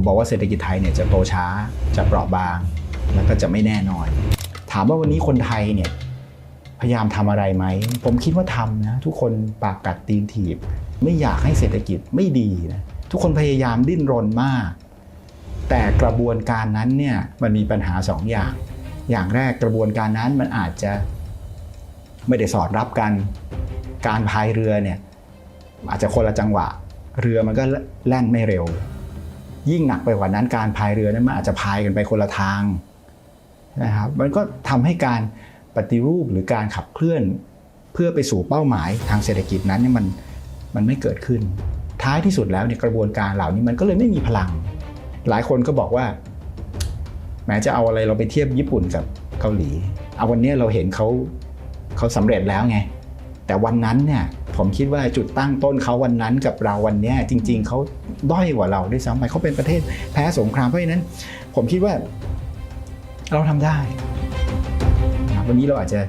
ผมบอกว่าเศรษฐกิจไทยเนี่ยจะโตช้าจะเปราะบาง แล้วก็จะไม่แน่นอน ถามว่าวันนี้คนไทยเนี่ยพยายามทำอะไรไหม ผมคิดว่าทำนะทุกคนปากกัดตีนถีบ ไม่อยากให้เศรษฐกิจไม่ดีนะทุกคนพยายามดิ้นรนมาก แต่กระบวนการนั้นเนี่ยมันมีปัญหาสองอย่าง อย่างแรกกระบวนการนั้นมันอาจจะไม่ได้สอดรับกัน การพายเรือเนี่ยอาจจะคนละจังหวะ เรือมันก็แล่นไม่เร็ว ยิ่งหนักไปกว่านั้นการพายเรือนั้นมันอาจจะพายกันไปคนละทางนะครับมันก็ทำให้การปฏิรูปหรือการขับเคลื่อน เพื่อไปสู่เป้าหมายทางเศรษฐกิจนั้นเนี่ยมันมันไม่เกิดขึ้น ท้ายที่สุดแล้วเนี่ยกระบวนการเหล่านี้มันก็เลยไม่มีพลัง หลายคนก็บอกว่าแม้จะเอาอะไรเราไปเทียบญี่ปุ่นกับเกาหลี เอาวันนี้เราเห็นเขาเขาสำเร็จแล้วไง แต่วันนั้นเนี่ย ผมคิดว่าจุดตั้งต้นเขาวันนั้นกับเราวันนี้จริง ๆเขาด้อยกว่าเราด้วยซ้ำไปเขาเป็นประเทศแพ้สงครามเพราะฉะนั้น ผมคิดว่าเราทำได้ วันนี้เราอาจจะ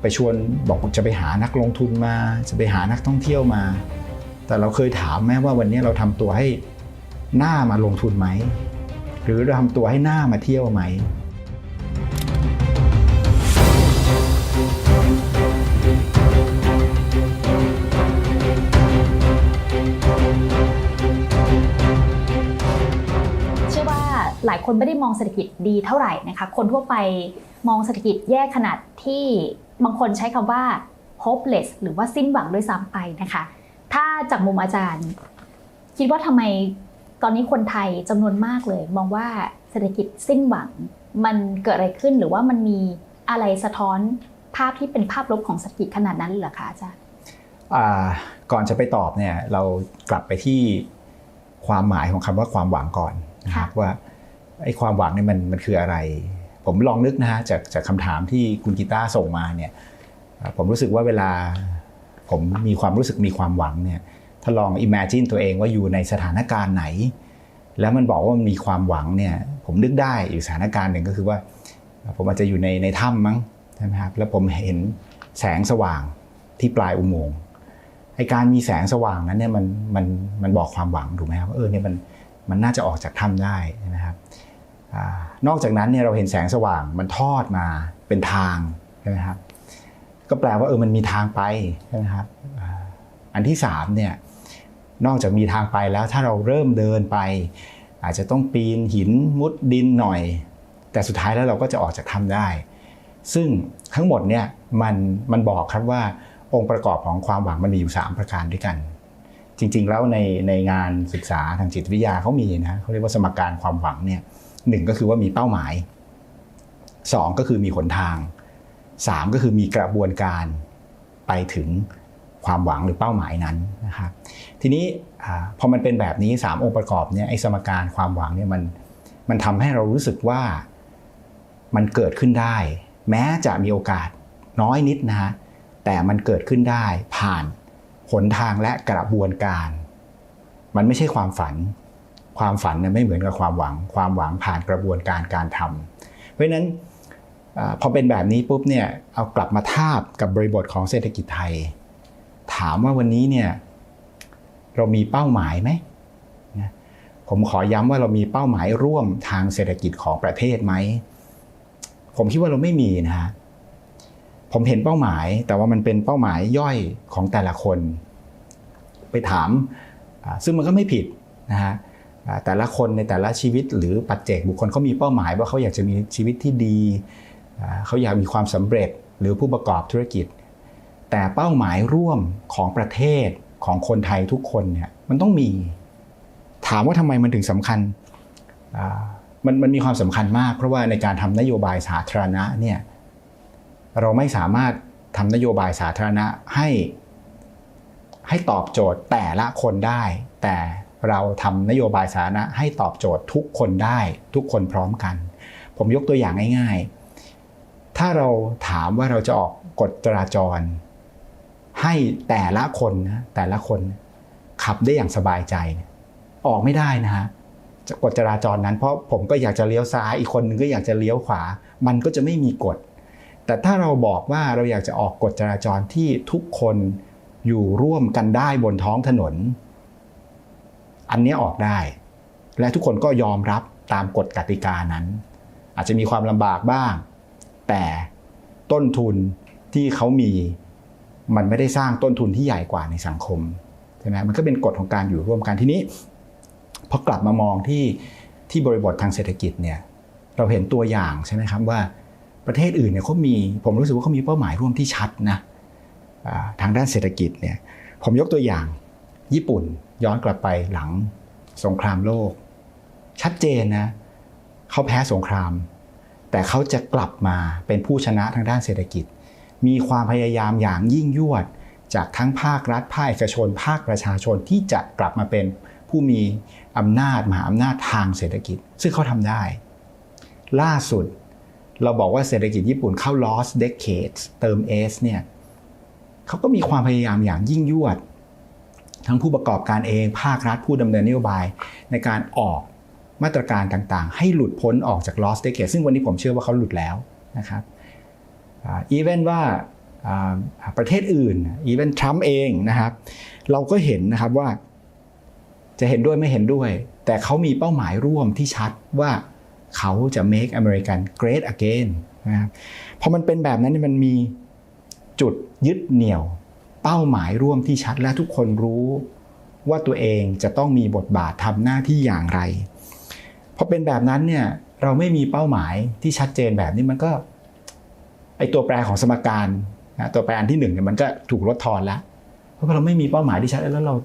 ไปชวนบอกจะไปหานักลงทุนมา จะไปหานักท่องเที่ยวมา แต่เราเคยถามแม้ว่าวันนี้เราทำตัวให้หน้ามาลงทุนไหม หรือเราทำตัวให้หน้ามาเที่ยวไหม หลายคนไม่ได้มองเศรษฐกิจดีเท่าไหร่นะคะ คนทั่วไปมองเศรษฐกิจแย่ขนาดที่บางคนใช้คำว่า hopeless หรือว่าสิ้นหวังด้วยซ้ำไปนะคะ ถ้าจากมุมอาจารย์ คิดว่าทำไมตอนนี้คนไทยจำนวนมากเลย มองว่าเศรษฐกิจสิ้นหวัง มันเกิดอะไรขึ้นหรือว่ามันมีอะไรสะท้อนภาพที่เป็นภาพลบของเศรษฐกิจขนาดนั้นเลยเหรอคะอาจารย์อ่าก่อนจะไปตอบเนี่ยเรากลับไปที่ความหมายของคำว่าความหวังก่อนนะครับค่ะว่า ไอ้ความหวังเนี่ยมันมันคืออะไร ผมลองนึกนะฮะจากจากคำถามที่คุณกีตาร์ส่งมาเนี่ยผมรู้สึกว่าเวลาผมมีความรู้สึกมีความหวังเนี่ยถ้าลอง imagine ตัวเองว่าอยู่ในสถานการณ์ไหน แล้วมันบอกว่ามันมีความหวังเนี่ยผมนึกได้อยู่สถานการณ์หนึ่งก็คือว่า ผมอาจจะอยู่ในในถ้ำมั้งใช่ไหมครับแล้วผมเห็นแสงสว่างที่ปลายอุโมงค์ไอการมีแสงสว่างนั้นเนี่ยมันมันมันบอกความหวังถูกไหมครับเออเนี่ยมันมันน่าจะออกจากถ้ำได้นะครับ นอกจากนั้นเนี่ยเราเห็นแสงสว่างมันทอดมาเป็นทางใช่ไหมครับก็แปลว่าเออมันมีทางไปใช่ไหมครับอันที่สามเนี่ยนอกจากมีทางไปแล้วถ้าเราเริ่มเดินไป อาจจะต้องปีนหินมุดดินหน่อย แต่สุดท้ายแล้วเราก็จะออกจากถ้ำได้ ซึ่งทั้งหมดเนี่ยมันมันบอกครับว่าองค์ประกอบของความหวังมันมีอยู่ 3 ประการด้วยกัน จริง ๆ แล้วในในงานศึกษาทางจิตวิทยาเขามีนะเขาเรียกว่าสมการความหวังเนี่ย หนึ่งก็คือว่ามีเป้าหมาย2ก็คือมีหนทาง3ก็คือมีกระบวนการไปถึงความหวังหรือเป้าหมายนั้นนะครับทีนี้พอมันเป็นแบบนี้ 3 องค์ประกอบเนี่ยไอ้สมการความหวังเนี่ยมันมันทำให้เรารู้สึกว่ามันเกิดขึ้นได้ แม้จะมีโอกาสน้อยนิดนะฮะแต่มันเกิดขึ้นได้ผ่านหนทางและกระบวนการ มันไม่ใช่ความฝัน ความฝันเนี่ยไม่เหมือนกับความหวัง ความหวังผ่านกระบวนการการทำเพราะฉะนั้นอพอเป็นแบบนี้ปุ๊บเนี่ยเอากลับมาทาบกับบริบทของเศรษฐกิจไทย ถามว่าวันนี้เนี่ยเรามีเป้าหมายไหมผมขอย้ำว่าเรามีเป้าหมายร่วมทางเศรษฐกิจของประเทศไหมผมคิดว่าเราไม่มีนะฮะผมเห็นเป้าหมาย แต่ว่ามันเป็นเป้าหมายย่อยของแต่ละคน ไปถาม ซึ่งมันก็ไม่ผิดนะฮะ แต่ละคนในแต่ละชีวิตหรือปัจเจกบุคคลเขามีเป้าหมายว่าเขาอยากจะมีชีวิตที่ดี เขาอยากมีความสำเร็จหรือผู้ประกอบธุรกิจ แต่เป้าหมายร่วมของประเทศของคนไทยทุกคนเนี่ยมันต้องมี ถามว่าทำไมมันถึงสำคัญมันมันมีความสำคัญมาก เพราะว่าในการทำนโยบายสาธารณะเนี่ยเราไม่สามารถทำนโยบายสาธารณะให้ให้ตอบโจทย์แต่ละคนได้ แต่ เราทำนโยบายสาธารณะให้ตอบโจทย์ทุกคนได้ทุกคนพร้อมกัน ผมยกตัวอย่างง่าย ๆ ถ้าเราถามว่าเราจะออกกฎจราจร ให้แต่ละคนนะแต่ละคนขับได้อย่างสบายใจ ออกไม่ได้นะฮะกฎจราจรนั้นเพราะผมก็อยากจะเลี้ยวซ้ายอีกคนนึงก็อยากจะเลี้ยวขวา มันก็จะไม่มีกฎ แต่ถ้าเราบอกว่าเราอยากจะออกกฎจราจรที่ทุกคนอยู่ร่วมกันได้บนท้องถนน อันนี้ออกได้ และทุกคนก็ยอมรับตามกฎกติกานั้น อาจจะมีความลำบากบ้าง แต่ต้นทุนที่เขามีมันไม่ได้สร้างต้นทุนที่ใหญ่กว่าในสังคมใช่ไหมมันก็เป็นกฎของการอยู่ร่วมกันทีนี้พอกลับมามองที่ที่บริบททางเศรษฐกิจเนี่ยเราเห็นตัวอย่างใช่ไหมครับว่าประเทศอื่นเนี่ยเขามีผมรู้สึกว่าเขามีเป้าหมายร่วมที่ชัดนะทางด้านเศรษฐกิจเนี่ยผมยกตัวอย่าง ญี่ปุ่นย้อนกลับไปหลังสงครามโลก ชัดเจนนะเขาแพ้สงคราม แต่เขาจะกลับมาเป็นผู้ชนะทางด้านเศรษฐกิจ มีความพยายามอย่างยิ่งยวด จากทั้งภาครัฐภาคเอกชน ภาคประชาชนที่จะกลับมาเป็นผู้มีอำนาจมหาอำนาจทางเศรษฐกิจ ซึ่งเขาทำได้ ล่าสุดเราบอกว่าเศรษฐกิจญี่ปุ่นเข้า lost decades เติม S เนี่ยเขาก็มีความพยายามอย่างยิ่งยวด ทั้งผู้ประกอบการเอง ภาครัฐผู้ดำเนินนโยบาย ในการออกมาตรการต่างๆ ให้หลุดพ้นออกจาก lost decade ซึ่งวันนี้ผมเชื่อว่าเขาหลุดแล้วนะครับอีเวนว่าอ่าประเทศอื่นอีเวนทรัมป์เองนะครับ เราก็เห็นนะครับว่าจะเห็นด้วยไม่เห็นด้วย แต่เขามีเป้าหมายร่วมที่ชัดว่าเขาจะ make American great again นะครับพอมันเป็นแบบนั้นมันมีจุดยึดเหนี่ยว เป้าหมายร่วมที่ชัดและทุกคนรู้ ว่าตัวเองจะต้องมีบทบาททำหน้าที่อย่างไรพอเป็นแบบนั้นเนี่ยเราไม่มีเป้าหมายที่ชัดเจนแบบนี้มันก็ไอตัวแปรของสมการนะตัวแปรอันที่หนึ่งเนี่ยมันก็ถูกลดทอนแล้วเพราะเราไม่มีเป้าหมายที่ชัดแล้วเรา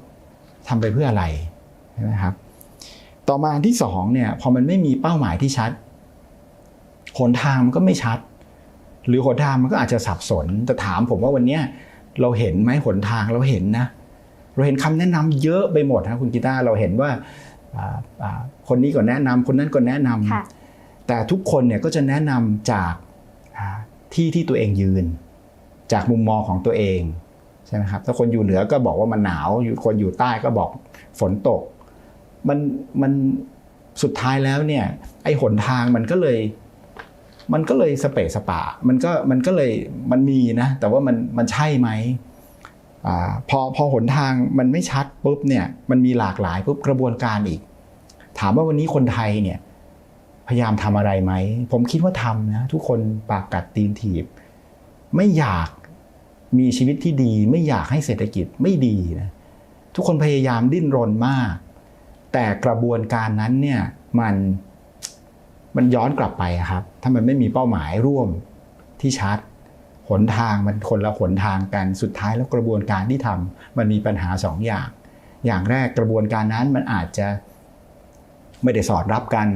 ทำไปเพื่ออะไรใช่ไหมครับ ต่อมาอันที่สองเนี่ยพอมันไม่มีเป้าหมายที่ชัดหนทางมันก็ไม่ชัด หรือหนทางมันก็อาจจะสับสนแต่ถามผมว่าวันเนี้ย เราเห็นไหมหนทางเราเห็นนะ เราเห็นคำแนะนำเยอะไปหมดนะคุณกีตาร์เราเห็นว่าอ่าอ่าคนนี้ก็แนะนำคนนั้นก็แนะนำค่ะแต่ทุกคนเนี่ยก็จะแนะนำจากอ่าที่ที่ตัวเองยืน จากมุมมองของตัวเองใช่ไหมครับถ้าคนอยู่เหนือก็บอกว่ามันหนาวอยู่คนอยู่ใต้ก็บอกฝนตก มันมันสุดท้ายแล้วเนี่ยไอ้หนทางมันก็เลย มันก็เลยสเปะสปะมันก็มันก็เลยมันมีนะ แต่ว่ามันมันใช่ไหมอาพอพอหนทางมันไม่ชัดปุ๊บเนี่ยมันมีหลากหลายปุ๊บกระบวนการอีก ถามว่าวันนี้คนไทยเนี่ยพยายามทำอะไรไหม ผมคิดว่าทำนะทุกคนปากกัดตีนถีบ ไม่อยากมีชีวิตที่ดี ไม่อยากให้เศรษฐกิจไม่ดีนะทุกคนพยายามดิ้นรนมาก แต่กระบวนการนั้นเนี่ยมัน มันย้อนกลับไปครับ ถ้ามันไม่มีเป้าหมายร่วมที่ชัดหนทางมันคนละหนทางกันสุดท้ายแล้วกระบวนการที่ทำมันมีปัญหาสองอย่าง อย่างแรกกระบวนการนั้นมันอาจจะไม่ได้สอดรับกัน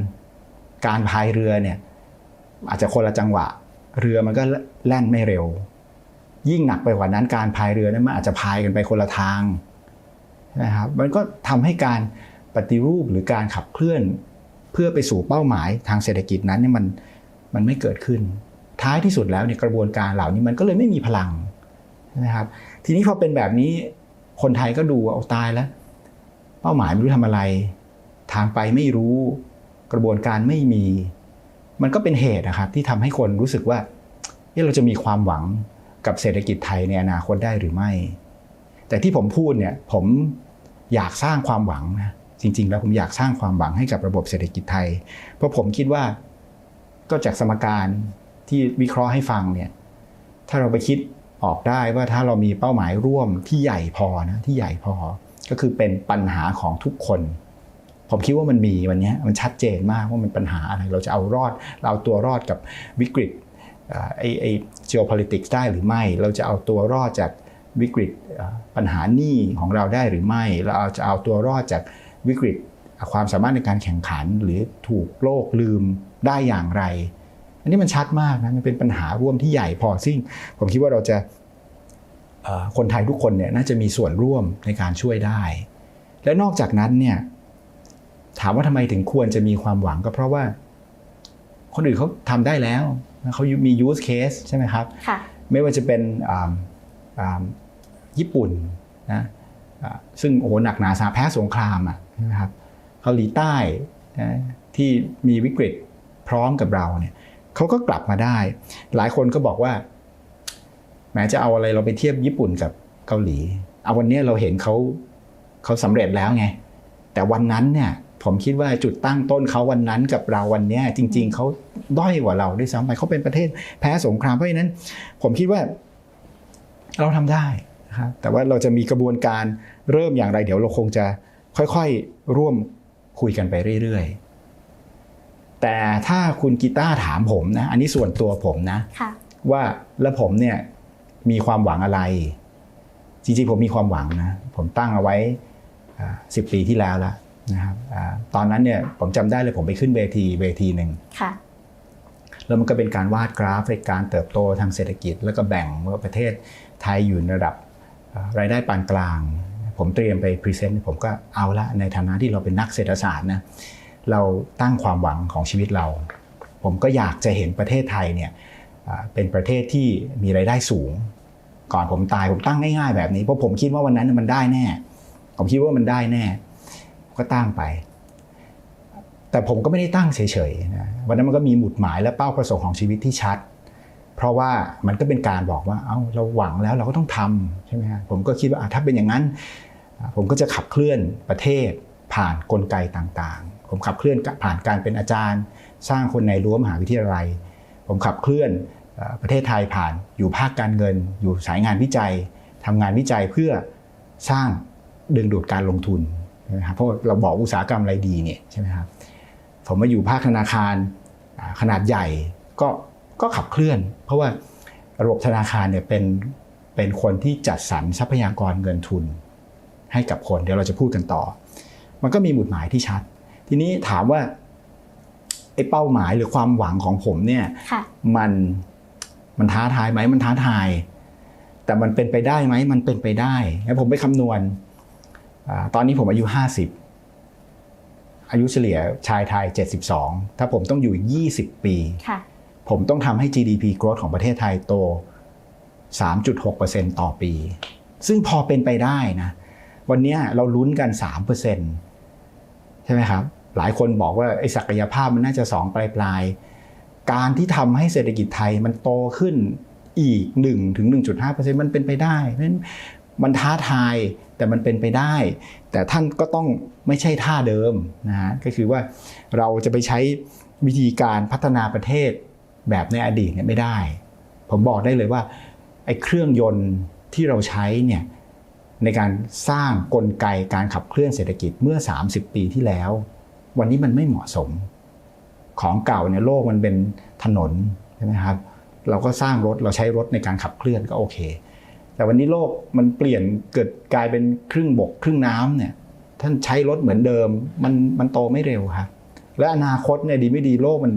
การพายเรือเนี่ยอาจจะคนละจังหวะ เรือมันก็แล่นไม่เร็ว ยิ่งหนักไปกว่านั้นการพายเรือนั้นมันอาจจะพายกันไปคนละทางนะครับมันก็ทำให้การปฏิรูปหรือการขับเคลื่อน พื่อไปสู่เป้าหมายทางเศรษฐกิจนั้นเนี่ยมันมันไม่เกิดขึ้น ท้ายที่สุดแล้วเนี่ยกระบวนการเหล่านี้มันก็เลยไม่มีพลังนะครับ ทีนี้พอเป็นแบบนี้คนไทยก็ดูเอาตายแล้ว เป้าหมายไม่รู้ทำอะไร ทางไปไม่รู้ กระบวนการไม่มี มันก็เป็นเหตุนะครับที่ทำให้คนรู้สึกว่าเราจะมีความหวังกับเศรษฐกิจไทยในอนาคตได้หรือไม่ แต่ที่ผมพูดเนี่ยผมอยากสร้างความหวังนะ จริง ๆ แล้วผมอยากสร้างความหวังให้กับระบบเศรษฐกิจไทย เพราะผมคิดว่าก็จากสมการที่วิเคราะห์ให้ฟังเนี่ยถ้าเราไปคิดออกได้ว่าถ้าเรามีเป้าหมายร่วมที่ใหญ่พอนะที่ใหญ่พอ ก็คือเป็นปัญหาของทุกคน ผมคิดว่ามันมีวันนี้มันชัดเจนมากว่ามันปัญหาอะไรเราจะเอารอดเราเอาตัวรอดกับวิกฤตเอ่อไอไอ geopolitics ได้หรือไม่ เราจะเอาตัวรอดจากวิกฤตปัญหาหนี้ของเราได้หรือไม่ เราเอาจะเอาตัวรอดจาก วิกฤตความสามารถในการแข่งขันหรือถูกโลกลืมได้อย่างไร อันนี้มันชัดมากนะมันเป็นปัญหาร่วมที่ใหญ่พอซึ่งผมคิดว่าเราจะเอ่อคนไทยทุกคนเนี่ยน่าจะมีส่วนร่วมในการช่วยได้ และนอกจากนั้นเนี่ยถามว่าทำไมถึงควรจะมีความหวังก็เพราะว่า คนอื่นเขาทำได้แล้วเขามี use case ใช่ไหมครับค่ะไม่ว่าจะเป็นอ่าอ่าญี่ปุ่นนะอ่าซึ่งโอ้โหหนักหนาสาแพ้สงครามอะ ช่ไหมครับเกาหลีใต้นะที่มีวิกฤตพร้อมกับเราเนี่ยเขาก็กลับมาได้ หลายคนก็บอกว่าแม้จะเอาอะไรเราไปเทียบญี่ปุ่นกับเกาหลี เอาวันนี้เราเห็นเขาเขาสำเร็จแล้วไง แต่วันนั้นเนี่ยผมคิดว่าจุดตั้งต้นเขาวันนั้นกับเราวันนี้จริง ๆเขาด้อยกว่าเราด้วยซ้ำไปเขาเป็นประเทศแพ้สงครามเพราะฉะนั้น ผมคิดว่าเราทำได้นะครับแต่ว่าเราจะมีกระบวนการเริ่มอย่างไร เดี๋ยวเราคงจะ ค่อยๆ ร่วมคุยกันไปเรื่อยๆ แต่ถ้าคุณกีตาร์ถามผมนะ อันนี้ส่วนตัวผมนะค่ะว่าแล้วผมเนี่ยมีความหวังอะไร จริงๆ ผมมีความหวังนะ ผมตั้งเอาไว้สิบปีที่แล้วแล้วนะครับอาตอนนั้นเนี่ยผมจำได้เลยผมไปขึ้นเวทีเวทีหนึ่งค่ะแล้วมันก็เป็นการวาดกราฟในการเติบโตทางเศรษฐกิจ แล้วก็แบ่งว่าประเทศไทยอยู่ในระดับเอ่อรายได้ปานกลาง ผมเตรียมไปพรีเซนต์ผมก็เอาละในฐานะที่เราเป็นนักเศรษฐศาสตร์นะเราตั้งความหวังของชีวิตเรา ผมก็อยากจะเห็นประเทศไทยเนี่ยเป็นประเทศที่มีรายได้สูง ก่อนผมตายผมตั้งง่ายๆแบบนี้เพราะผมคิดว่าวันนั้นมันได้แน่ ผมคิดว่ามันได้แน่ ก็ตั้งไป แต่ผมก็ไม่ได้ตั้งเฉยๆนะวันนั้นมันก็มีหมุดหมายและเป้าประสงค์ของชีวิตที่ชัด เพราะว่ามันก็เป็นการบอกว่า เอ้าเราหวังแล้วเราก็ต้องทำใช่ไหมฮะผมก็คิดว่าถ้าเป็นอย่างนั้น ผมก็จะขับเคลื่อนประเทศผ่านกลไกต่างๆ ผมขับเคลื่อนผ่านการเป็นอาจารย์ สร้างคนในรั้วมหาวิทยาลัย ผมขับเคลื่อนประเทศไทยผ่านอยู่ภาคการเงิน อยู่สายงานวิจัยทำงานวิจัยเพื่อสร้างดึงดูดการลงทุนนะครับเพราะเราบอกอุตสาหกรรมอะไรดีเนี่ยใช่ไหมครับผมมาอยู่ภาคธนาคารขนาดใหญ่ก็ก็ขับเคลื่อน เพราะว่าระบบธนาคารเนี่ยเป็นเป็นคนที่จัดสรรทรัพยากรเงินทุน ให้กับคน เดี๋ยวเราจะพูดกันต่อ มันก็มีหมุดหมายที่ชัด ทีนี้ถามว่าไอ้เป้าหมายหรือความหวังของผมเนี่ยค่ะมันมันท้าทายไหมมันท้าทาย แต่มันเป็นไปได้ไหมมันเป็นไปได้แล้วผมไปคำนวณอาตอนนี้ผมอายุ 50 อายุเฉลี่ยชายไทย 72 ถ้าผมต้องอยู่อีก20 ปีค่ะผมต้องทำให้ GDP growth ของประเทศไทยโต 3.6%ต่อปี ซึ่งพอเป็นไปได้นะ วันนี้เราลุ้นกัน3%ใช่ไหมครับ หลายคนบอกว่าไอ้ศักยภาพมันน่าจะ 2 ปลายปลายๆการที่ทำให้เศรษฐกิจไทยมันโตขึ้นอีก1ถึง1.5%มันเป็นไปได้เพราะฉะนั้นมันท้าทายแต่มันเป็นไปได้ แต่ท่านก็ต้องไม่ใช่ท่าเดิมนะฮะก็คือว่าเราจะไปใช้วิธีการพัฒนาประเทศแบบในอดีตเนี่ยไม่ได้ ผมบอกได้เลยว่าไอ้เครื่องยนต์ที่เราใช้เนี่ย ในการสร้างกลไกการขับเคลื่อนเศรษฐกิจเมื่อ 30 ปีที่แล้ว วันนี้มันไม่เหมาะสม ของเก่าเนี่ยโลกมันเป็นถนนใช่ไหมครับเราก็สร้างรถเราใช้รถในการขับเคลื่อนก็โอเค แต่วันนี้โลกมันเปลี่ยนเกิดกลายเป็นครึ่งบกครึ่งน้ำเนี่ยท่านใช้รถเหมือนเดิมมันมันโตไม่เร็วครับและอนาคตเนี่ยดีไม่ดีโลกมัน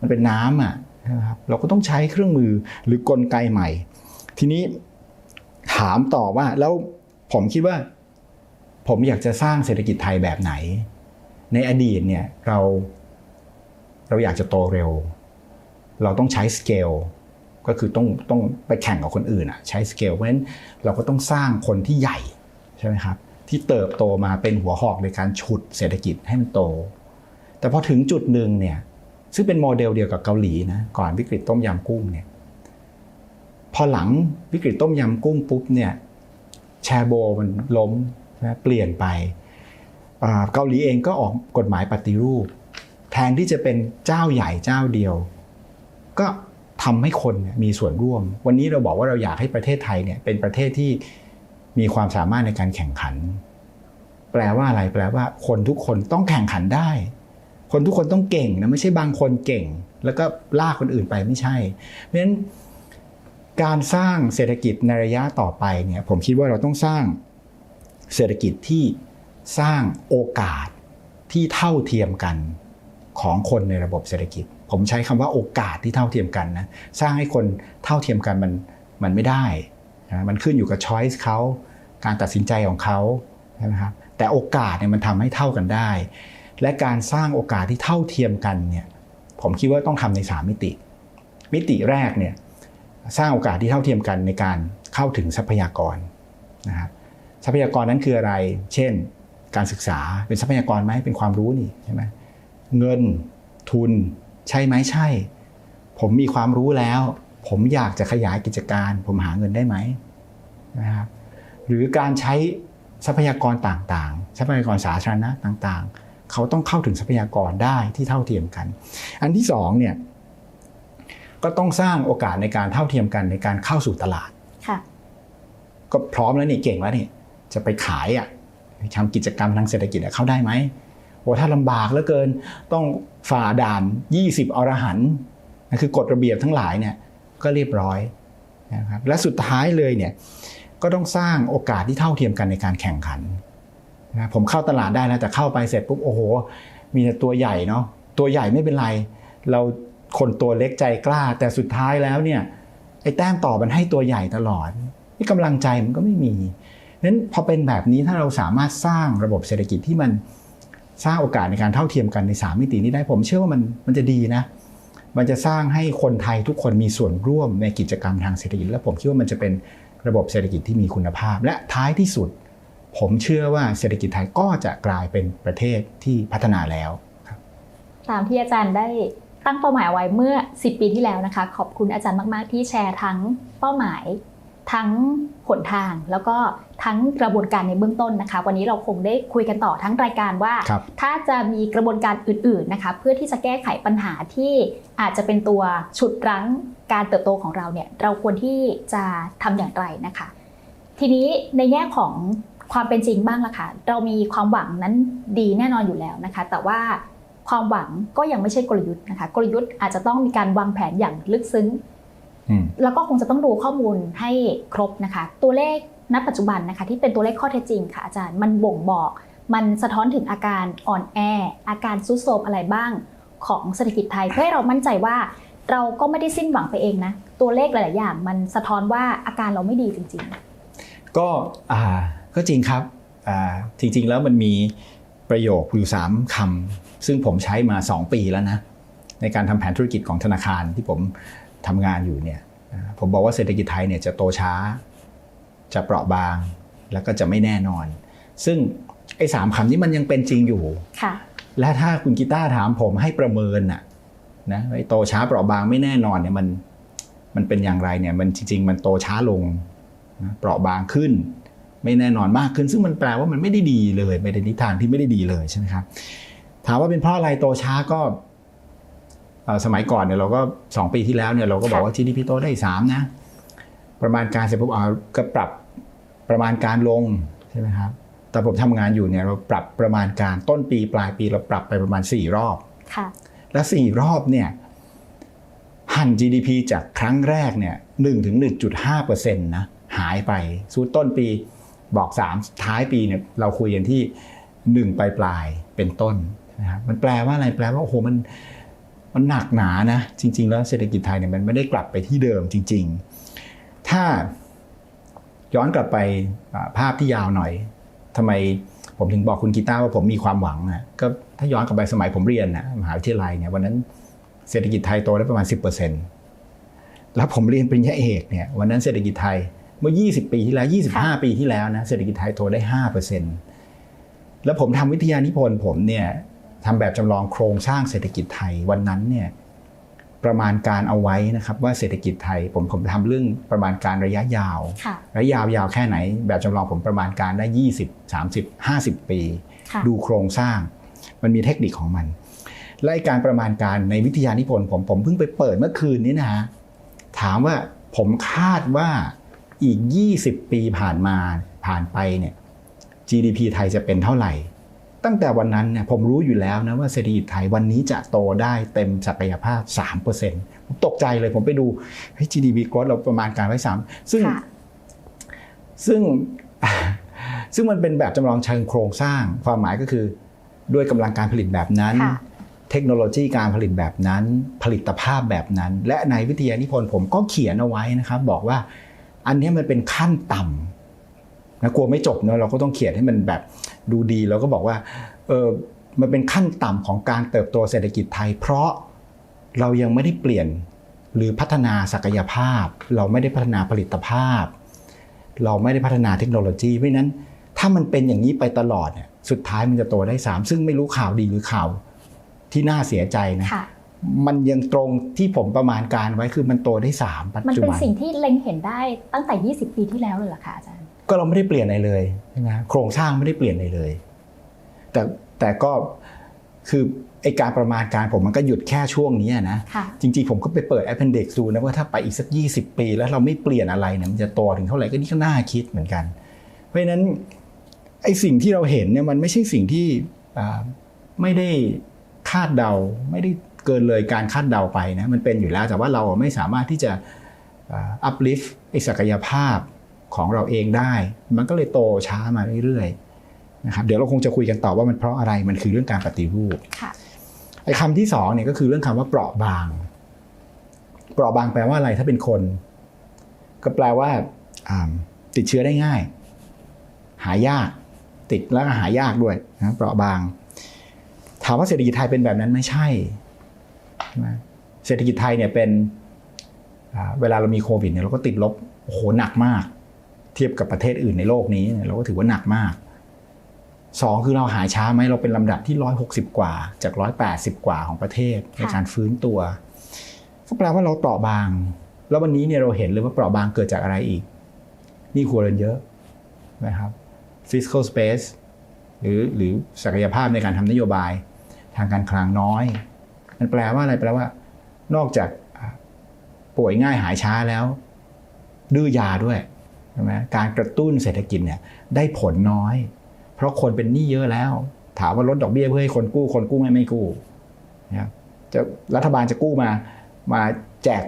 มันเป็นน้ำอะนะครับเราก็ต้องใช้เครื่องมือหรือกลไกใหม่ ทีนี้ ถามต่อว่าแล้วผมคิดว่า ผมอยากจะสร้างเศรษฐกิจไทยแบบไหน ในอดีตเนี่ยเราเราอยากจะโตเร็ว เราต้องใช้สเกลก็คือต้องต้องไปแข่งกับคนอื่นอะใช้สเกลเพราะฉะนั้นเราก็ต้องสร้างคนที่ใหญ่ใช่ไหมครับ ที่เติบโตมาเป็นหัวหอกในการฉุดเศรษฐกิจให้มันโต แต่พอถึงจุดหนึ่งเนี่ยซึ่งเป็นโมเดลเดียวกับเกาหลีนะก่อนวิกฤตต้มยำกุ้งเนี่ย อหลังวิกฤตต้มยำกุ้งปุ๊บเนี่ยแชโบมันล้มนะเปลี่ยนไปเกาหลีเองก็ออกกฎหมายปฏิรูป แทนที่จะเป็นเจ้าใหญ่เจ้าเดียว ก็ทำให้คนมีส่วนร่วม วันนี้เราบอกว่าเราอยากให้ประเทศไทยเนี่ยเป็นประเทศที่มีความสามารถในการแข่งขัน แปลว่าอะไรแปลว่า คนทุกคนต้องแข่งขันได้ คนทุกคนต้องเก่งนะไม่ใช่บางคนเก่ง แล้วก็ลากคนอื่นไปไม่ใช่เพราะฉะนั้น การสร้างเศรษฐกิจในระยะต่อไปเนี่ยผมคิดว่าเราต้องสร้างเศรษฐกิจที่สร้างโอกาสที่เท่าเทียมกันของคนในระบบเศรษฐกิจ ผมใช้คำว่าโอกาสที่เท่าเทียมกันนะสร้างให้คนเท่าเทียมกันมันมันไม่ได้นะมันขึ้นอยู่กับช้อยส์เขาการตัดสินใจของเขาใช่ไหมครับแต่โอกาสเนี่ยมันทำให้เท่ากันได้ และการสร้างโอกาสที่เท่าเทียมกันเนี่ยผมคิดว่าต้องทำใน 3 มิติ มิติแรกเนี่ย สร้างโอกาสที่เท่าเทียมกันในการเข้าถึงทรัพยากรนะครับทรัพยากรนั้นคืออะไร เช่น การศึกษาเป็นทรัพยากรไหมเป็นความรู้นี่ใช่ไหมเงินทุนใช่ไหมใช่ ผมมีความรู้แล้ว ผมอยากจะขยายกิจการ ผมหาเงินได้ไหมนะครับหรือการใช้ทรัพยากรต่างๆ ทรัพยากรสาธารณะต่างๆ เขาต้องเข้าถึงทรัพยากรได้ที่เท่าเทียมกัน อันที่สองเนี่ย ก็ต้องสร้างโอกาสในการเท่าเทียมกันในการเข้าสู่ตลาดค่ะก็พร้อมแล้วนี่เก่งแล้วนี่จะไปขายอะทำกิจกรรมทางเศรษฐกิจอะเข้าได้ไหมโอ้ถ้าลำบากเหลือเกินต้องฝ่าด่าน 20 อรหันต์นั่นคือกฎระเบียบทั้งหลายเนี่ยก็เรียบร้อยนะครับและสุดท้ายเลยเนี่ยก็ต้องสร้างโอกาสที่เท่าเทียมกันในการแข่งขันนะผมเข้าตลาดได้แล้วแต่เข้าไปเสร็จปุ๊บโอ้โห มีแต่ตัวใหญ่เนาะตัวใหญ่ไม่เป็นไร เรา คนตัวเล็กใจกล้า แต่สุดท้ายแล้วเนี่ยไอ้แต้มต่อมันให้ตัวใหญ่ตลอดนี่กำลังใจมันก็ไม่มีนั้นพอเป็นแบบนี้ถ้าเราสามารถสร้างระบบเศรษฐกิจที่มันสร้างโอกาสในการเท่าเทียมกันใน 3 มิตินี้ได้ผมเชื่อว่ามันมันจะดีนะมันจะสร้างให้คนไทยทุกคนมีส่วนร่วมในกิจกรรมทางเศรษฐกิจ และผมคิดว่ามันจะเป็นระบบเศรษฐกิจที่มีคุณภาพ และท้ายที่สุด ผมเชื่อว่าเศรษฐกิจไทยก็จะกลายเป็นประเทศที่พัฒนาแล้วตามที่อาจารย์ได้ ตั้งเป้าหมายเอาไว้เมื่อ 10 ปีที่แล้วนะคะ ขอบคุณอาจารย์มาก ๆ ที่แชร์ทั้งเป้าหมาย ทั้งหนทาง แล้วก็ทั้งกระบวนการในเบื้องต้นนะคะ วันนี้เราคงได้คุยกันต่อทั้งรายการว่าครับถ้าจะมีกระบวนการอื่น ๆ นะคะ เพื่อที่จะแก้ไขปัญหาที่อาจจะเป็นตัวฉุดรั้งการเติบโตของเราเนี่ยเราควรที่จะทำอย่างไรนะคะ ทีนี้ในแง่ของความเป็นจริงบ้างละค่ะ เรามีความหวังนั้นดีแน่นอนอยู่แล้วนะคะ แต่ว่า ความหวังก็ยังไม่ใช่กลยุทธ์นะคะกลยุทธ์อาจจะต้องมีการวางแผนอย่างลึกซึ้งอืมแล้วก็คงจะต้องดูข้อมูลให้ครบนะคะ ตัวเลขณปัจจุบันนะคะที่เป็นตัวเลขข้อเท็จจริงค่ะอาจารย์มันบ่งบอก มันสะท้อนถึงอาการอ่อนแอ อาการซุดโทรมอะไรบ้างของเศรษฐกิจไทยเพื่อให้เรามั่นใจว่าเราก็ไม่ได้สิ้นหวังไปเองนะ ตัวเลขหลาย ๆ อย่างมันสะท้อนว่าอาการเราไม่ดีจริงก็อ่าก็จริงครับอ่าจริง ๆ แล้วมันมีประโยคอยู่3คำ ซึ่งผมใช้มา 2 ปีแล้วนะในการทำแผนธุรกิจของธนาคารที่ผมทำงานอยู่เนี่ยอ่าผมบอกว่าเศรษฐกิจไทยเนี่ยจะโตช้า จะเปราะบาง แล้วก็จะไม่แน่นอน ซึ่งไอ้สามคำนี้มันยังเป็นจริงอยู่ๆค่ะและถ้าคุณกีตาร์ถามผมให้ประเมินน่ะนะไอ้โตช้าเปราะบางไม่แน่นอนเนี่ยมันมันเป็นอย่างไรเนี่ยมันจริง ๆ มันโตช้าลงนะเปราะบางขึ้น ไม่แน่นอนมากขึ้น ซึ่งมันแปลว่ามันไม่ได้ดีเลยไปในทิศทางที่ไม่ได้ดีเลยใช่ไหมครับ ถามว่าเป็นเพราะอะไรโตช้าก็เอ่อสมัยก่อนเนี่ยเราก็ 2 ปีที่แล้วเนี่ยเราก็บอกว่า GDP โตได้ 3 นะ ประมาณการเสร็จปุ๊บเอาก็ปรับประมาณการลงใช่ไหมครับแต่ผมทำงานอยู่เนี่ยเราปรับประมาณการต้นปีปลายปีเราปรับไปประมาณ 4 รอบค่ะและ4รอบเนี่ยหั่น GDP จากครั้งแรกเนี่ย1ถึง1.5%นะหายไปสู้ต้นปีบอก3ท้ายปีเนี่ยเราคุยกันที่1ปลายปลายๆเป็นต้น นะครับมันแปลว่าอะไรแปลว่าโอ้โหมันมันหนักหนานะ จริง ๆ แล้วเศรษฐกิจไทยเนี่ยมันไม่ได้กลับไปที่เดิมจริง ๆ ถ้าย้อนกลับไปอ่าภาพที่ยาวหน่อยทำไมผมถึงบอกคุณกีตาร์ว่าผมมีความหวังอะก็ถ้าย้อนกลับไปสมัยผมเรียนนะมหาวิทยาลัยเนี่ยวันนั้นเศรษฐกิจไทยโตได้ประมาณ 10%แล้วผมเรียนปริญญาเอกเนี่ยวันนั้นเศรษฐกิจไทยเมื่อ 20 ปีที่แล้ว 25 ปีที่แล้วนะเศรษฐกิจไทยโตได้ 5%แล้วผมทำวิทยานิพนธ์ผมเนี่ย ทำแบบจำลองโครงสร้างเศรษฐกิจไทยวันนั้นเนี่ยประมาณการเอาไว้นะครับว่าเศรษฐกิจไทยผมผมทำเรื่องประมาณการระยะยาวค่ะระยะยาวยาวแค่ไหน แบบจำลองผมประมาณการได้ 20 30 50 ปีค่ะดูโครงสร้าง มันมีเทคนิคของมันและไอ้การประมาณการในวิทยานิพนธ์ผมผมเพิ่งไปเปิดเมื่อคืนนี้นะฮะถามว่าผมคาดว่าอีก 20 ปีผ่านมาผ่านไปเนี่ย GDP ไทยจะเป็นเท่าไหร่ ตั้งแต่วันนั้นเนี่ยผมรู้อยู่แล้วนะว่าเศรษฐกิจไทยวันนี้จะโตได้เต็มศักยภาพ 3%ผมตกใจเลยผมไปดูเฮ้ย GDP growth เราประมาณการไว้3ซึ่งค่ะซึ่งซึ่งมันเป็นแบบจำลองเชิงโครงสร้าง ความหมายก็คือด้วยกำลังการผลิตแบบนั้นค่ะเทคโนโลยีการผลิตแบบนั้น ผลิตภาพแบบนั้น และในวิทยานิพนธ์ผมก็เขียนเอาไว้นะครับบอกว่าอันเนี้ยมันเป็นขั้นต่ำนะกลัวไม่จบเนอะเราก็ต้องเขียนให้มันแบบ ดูดีแล้วก็บอกว่าเออมันเป็นขั้นต่ำของการเติบโตเศรษฐกิจไทย เพราะเรายังไม่ได้เปลี่ยนหรือพัฒนาศักยภาพ เราไม่ได้พัฒนาผลิตภาพ เราไม่ได้พัฒนาเทคโนโลยีเพราะฉะนั้นถ้ามันเป็นอย่างนี้ไปตลอดเนี่ยสุดท้ายมันจะโตได้ 3 ซึ่งไม่รู้ข่าวดีหรือข่าวที่น่าเสียใจนะค่ะมันยังตรงที่ผมประมาณการไว้คือมันโตได้ 3 ปัจมันจุเป็นบันสิ่งที่เล็งเห็นได้ตั้งแต่ 20 ปีที่แล้วเลยเหรอคะอาจารย์ ก็เราไม่ได้เปลี่ยนอะไรเลยใช่ไหมโครงสร้างไม่ได้เปลี่ยนอะไรเลย แต่แต่ก็คือไอการประมาณการผมมันก็หยุดแค่ช่วงนี้นะค่ะจริงๆผมก็ไปเปิด appendix ดูนะว่าถ้าไปอีกสัก 20 ปี แล้วเราไม่เปลี่ยนอะไรเนี่ยมันจะโตถึงเท่าไหร่ก็นี่ก็น่าคิดเหมือนกัน เพราะฉะนั้นไอ้สิ่งที่เราเห็นเนี่ยมันไม่ใช่สิ่งที่อ่าไม่ได้คาดเดาไม่ได้เกินเลยการคาดเดาไปนะมันเป็นอยู่แล้วแต่ว่าเราไม่สามารถที่จะอ่า uplift ไอ้ศักยภาพ ของเราเองได้ มันก็เลยโตช้ามาเรื่อยๆนะครับเดี๋ยวเราคงจะคุยกันต่อว่ามันเพราะอะไรมันคือเรื่องการปฏิรูปค่ะไอ้คำที่สองเนี่ยก็คือเรื่องคำว่าเปราะบาง เปราะบางแปลว่าอะไรถ้าเป็นคน ก็แปลว่าอ่าติดเชื้อได้ง่าย หายาก ติดแล้วก็หายากด้วยนะเปราะบาง ถามว่าเศรษฐกิจไทยเป็นแบบนั้นไม่ใช่ใช่ไหมเศรษฐกิจไทยเนี่ยเป็นอ่าเวลาเรามีโควิดเนี่ยเราก็ติดลบโอ้โหหนักมาก เทียบกับประเทศอื่นในโลกนี้เนี่ยเราก็ถือว่าหนักมากสองคือเราหายช้าไหมเราเป็นลำดับที่160กว่า จาก180กว่าของประเทศในการฟื้นตัวก็แปลว่าเราเปราะบาง แล้ววันนี้เนี่ยเราเห็นเลยว่าเปราะบางเกิดจากอะไรอีกหนี่ครัวเรือนเยอะนะครับ fiscal space หรือหรือศักยภาพในการทำนโยบายทางการคลังน้อย มันแปลว่าอะไรแปลว่า นอกจากอ่าป่วยง่ายหายช้าแล้ว ดื้อยาด้วยใช่ไหมการกระตุ้นเศรษฐกิจเนี่ยได้ผลน้อย เพราะคนเป็นหนี้เยอะแล้ว ถามว่าลดดอกเบี้ยเพื่อให้คนกู้คนกู้ไม่ไม่กู้นะจะรัฐบาลจะกู้มามาแจก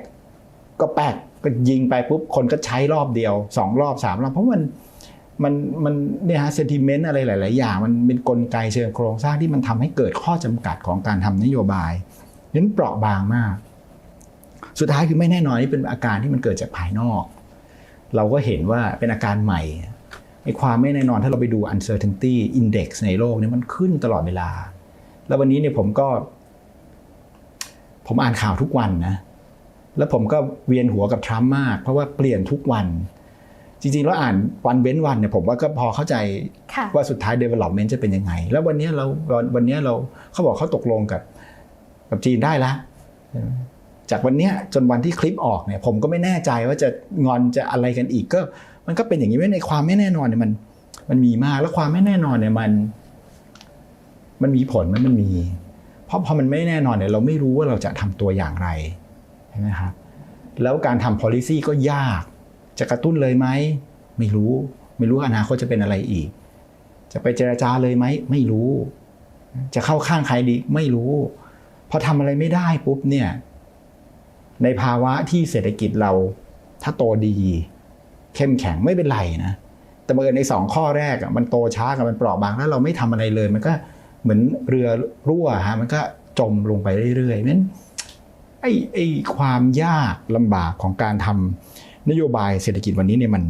ก็แปกก็ยิงไปปุ๊บคนก็ใช้รอบเดียวสองรอบสามรอบเพราะมันมันมันเนี่ยฮะเซนติเมนต์อะไรหลาย ๆ อย่าง มันเป็นกลไกเชิงโครงสร้างที่มันทำให้เกิดข้อจำกัดของการทำนโยบายนั้นเปราะบางมาก สุดท้ายคือไม่แน่นอนนี่เป็นอาการที่มันเกิดจากภายนอก เราก็เห็นว่าเป็นอาการใหม่ไอ้ความไม่แน่นอนถ้าเราไปดู uncertainty index ในโลกนี้มันขึ้นตลอดเวลา แล้ววันนี้เนี่ยผมก็ ผมอ่านข่าวทุกวันนะ แล้วผมก็เวียนหัวกับทรัมป์มาก เพราะว่าเปลี่ยนทุกวัน จริงๆ แล้วอ่านวันเว้นวันเนี่ยผมว่าก็พอเข้าใจค่ะว่าสุดท้าย development จะเป็นยังไง แล้ววันนี้เราวันวันนี้เราเขาบอกเขาตกลงกับกับจีนได้แล้ว จากวันเนี้ยจนวันที่คลิปออกเนี่ยผมก็ไม่แน่ใจว่าจะงอนจะอะไรกันอีกก็ มันก็เป็นอย่างนี้ไว้ในความไม่แน่นอนเนี่ยมันมันมีมากแล้วความไม่แน่นอนเนี่ยมัน มันมีผลมันมันมี เพราะพอมันไม่แน่นอนเนี่ยเราไม่รู้ว่าเราจะทำตัวอย่างไรใช่ไหมครับแล้วการทำ policy ก็ยาก จะกระตุ้นเลยไหมไม่รู้ ไม่รู้อนาคตจะเป็นอะไรอีก จะไปเจราจาเลยไหมไม่รู้ จะเข้าข้างใครดี ไม่รู้ พอทำอะไรไม่ได้ปุ๊บเนี่ย ในภาวะที่เศรษฐกิจเราถ้าโตดี เข้มแข็งไม่เป็นไรนะแต่เมื่อในสองข้อแรกมันโตช้ากับมันเปราะบางแล้วเราไม่ทำอะไรเลย มันก็เหมือนเรือรั่วฮะมันก็จมลงไปเรื่อยๆนั้นไอ้ไอ้ความยากลำบากของการทำนโยบายเศรษฐกิจวันนี้เนี่ยมัน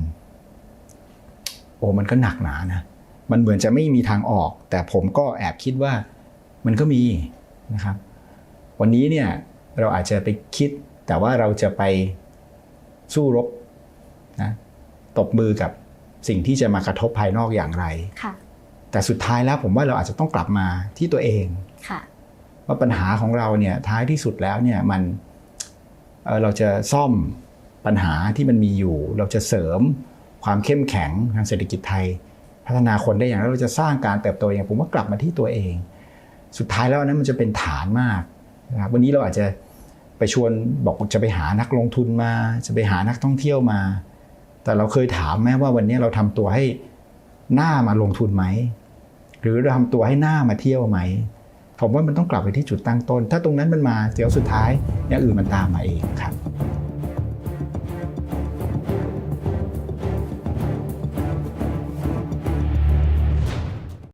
โอ้มันก็หนักหนานะมันเหมือนจะไม่มีทางออก แต่ผมก็แอบคิดว่ามันก็มีนะครับ วันนี้เนี่ยเราอาจจะไปคิด แต่ว่าเราจะไปสู้รบนะตบมือกับสิ่งที่จะมากระทบภายนอกอย่างไรค่ะแต่สุดท้ายแล้วผมว่าเราอาจจะต้องกลับมาที่ตัวเองค่ะว่าปัญหาของเราเนี่ยท้ายที่สุดแล้วเนี่ยมันเอ่อเราจะซ่อมปัญหาที่มันมีอยู่ เราจะเสริมความเข้มแข็งทางเศรษฐกิจไทย พัฒนาคนได้อย่างไรเราจะสร้างการเติบโตอย่างผมว่ากลับมาที่ตัวเอง สุดท้ายแล้วอันนั้นมันจะเป็นฐานมากนะครับวันนี้เราอาจจะ ไปชวนบอกจะไปหานักลงทุนมา จะไปหานักท่องเที่ยวมา แต่เราเคยถามแม้ว่าวันนี้เราทำตัวให้หน้ามาลงทุนไหม หรือเราทำตัวให้หน้ามาเที่ยวไหม ผมว่ามันต้องกลับไปที่จุดตั้งต้น ถ้าตรงนั้นมันมาเดี๋ยวสุดท้ายอย่างอื่นมันตามมาเองครับ